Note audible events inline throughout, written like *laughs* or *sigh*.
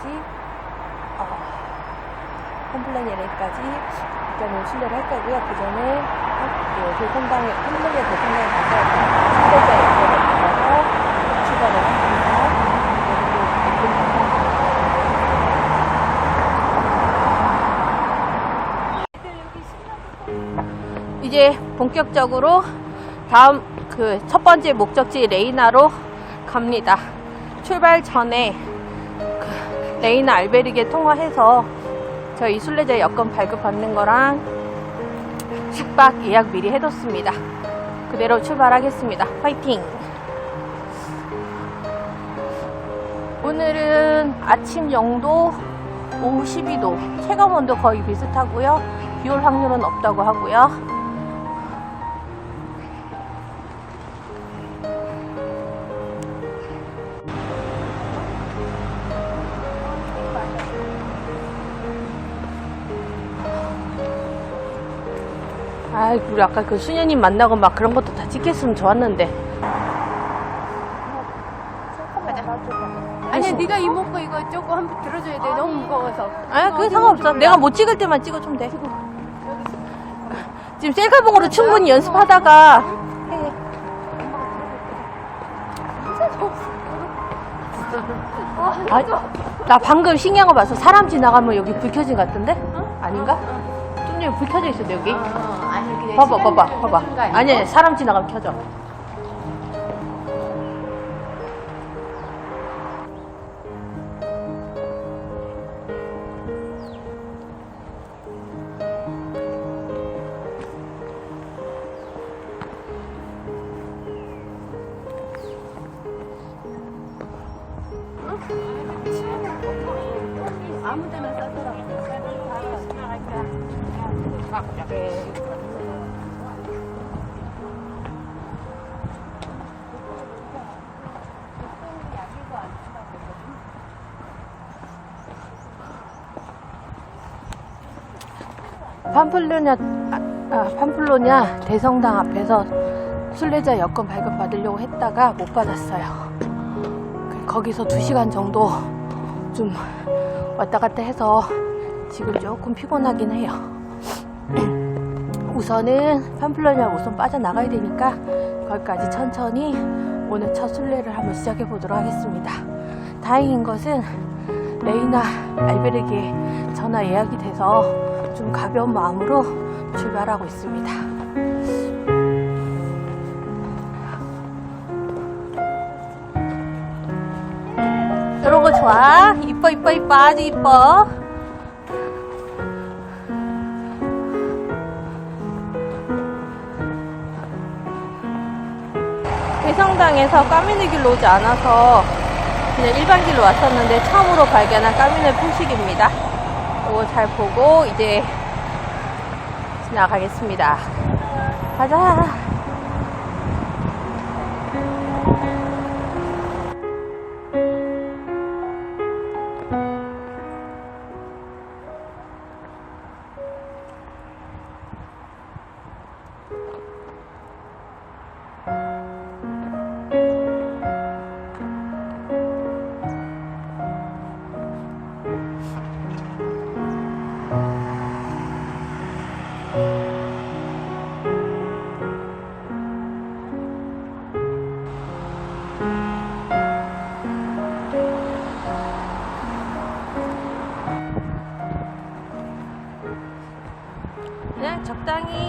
레이나까지, 어, 팜플로냐까지 일단은 순례를 할 거고요. 그 전에 그 대성당에, 팜플로냐 대성당에 가서 순례자 여권을 받아서 출발을 합니다. 이제 본격적으로 다음 그 첫 번째 목적지 레이나로 갑니다. 출발 전에 그 레이나 알베르게 통화해서 저희 순례자 여권 발급받는 거랑 숙박 예약 미리 해뒀습니다. 그대로 출발하겠습니다. 파이팅! 오늘은 아침 영도 오후 12도, 체감 온도 거의 비슷하고요. 비올 확률은 없다고 하고요. 아, 우리 아까 그 수녀님 만나고 막 그런 것도 다 찍혔으면 좋았는데. 아니 네가 이모거 이거 조금 한번 들어줘야 돼 너무 무거워서 아, 그게 상관없어. 내가 못 찍을 때만 찍어주면 돼. 지금 셀카봉으로 충분히 연습하다가. 아, 나 방금 신기한 거 봤어. 사람 지나가면 여기 불 켜진 것 같던데? 아닌가? 좀 여기 불 켜져 있어, 여기. 그게 봐봐, 봐봐, 봐봐. 아니, 사람 지나가면 켜져. 아무 데나 싸더라고 팜플로냐, 아, 아, 팜플로냐 대성당 앞에서 순례자 여권 발급 받으려고 했다가 못 받았어요. 그- 거기서 2시간 정도 좀 왔다 갔다 해서 지금 조금 피곤하긴 해요. 우선은 팜플로냐 우선 빠져나가야 되니까 거기까지 천천히 오늘 첫 순례를 한번 시작해 보도록 하겠습니다. 다행인 것은 레이나 알베르기에 전화 예약이 돼서 좀 가벼운 마음으로 출발하고 있습니다. 이런 거 좋아? 이뻐 이뻐 이뻐 아주 이뻐. 대성당에서 까미네 길로 오지 않아서 그냥 일반 길로 왔었는데 처음으로 발견한 까미네 표식입니다. 이거 잘 보고 이제 지나가겠습니다. 가자.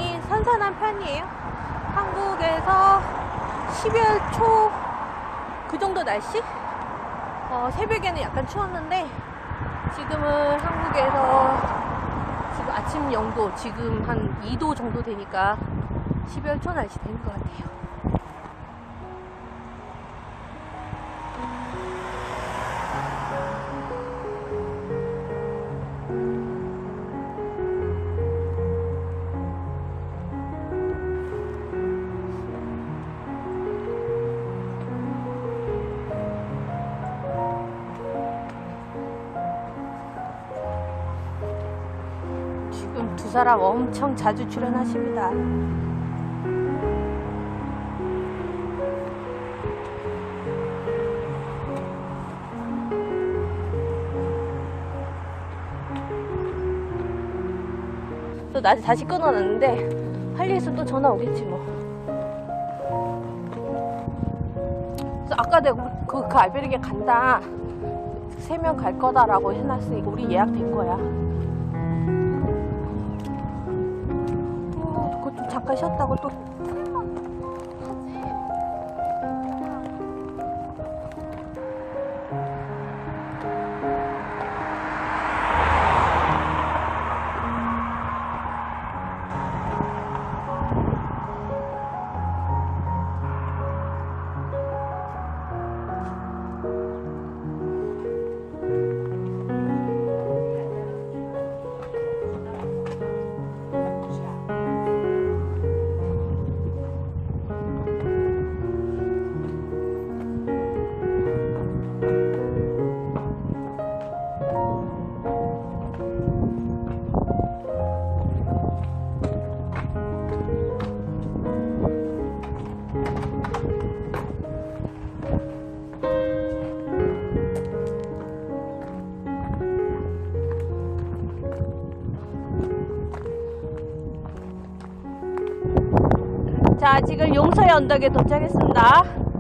적당히 선선한 편이에요. 한국에서 12월 초 그 정도 날씨? 어, 새벽에는 약간 추웠는데 지금은 한국에서 지금 아침 영도 지금 한 2도 정도 되니까 12월 초 날씨 되는 것 같아요. 사람 엄청 자주 출연하십니다. 또 낮에 다시 끊어놨는데 할 일 있으면 또 전화 오겠지 뭐. 그래서 아까 내가 그, 그, 그 알베르게 간다. 세 명 갈 거다라고 해놨으니까 우리 예약된 거야. 잠깐 쉬었다고 또 자, 지금 용서의 언덕에 도착했습니다.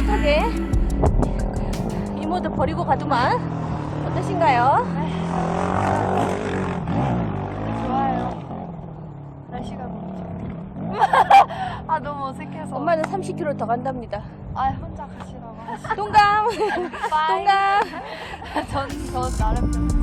솔직하게 이모들 버리고 가도만 어떠신가요? 좋아요. 날씨가 너무 좋아요. *laughs* 아 너무 어색해서. 엄마는 30km 더 간답니다. 아 혼자 가시라고 하시. 동감. 동감. 전저 나름대로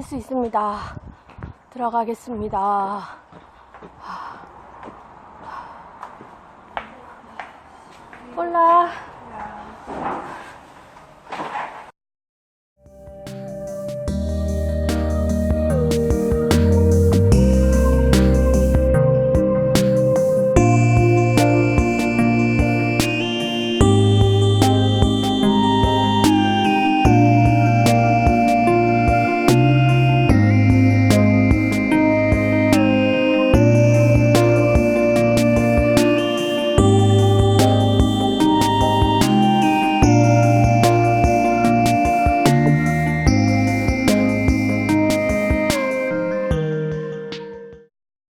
이쉴수 있습니다. 들어가겠습니다. 올라.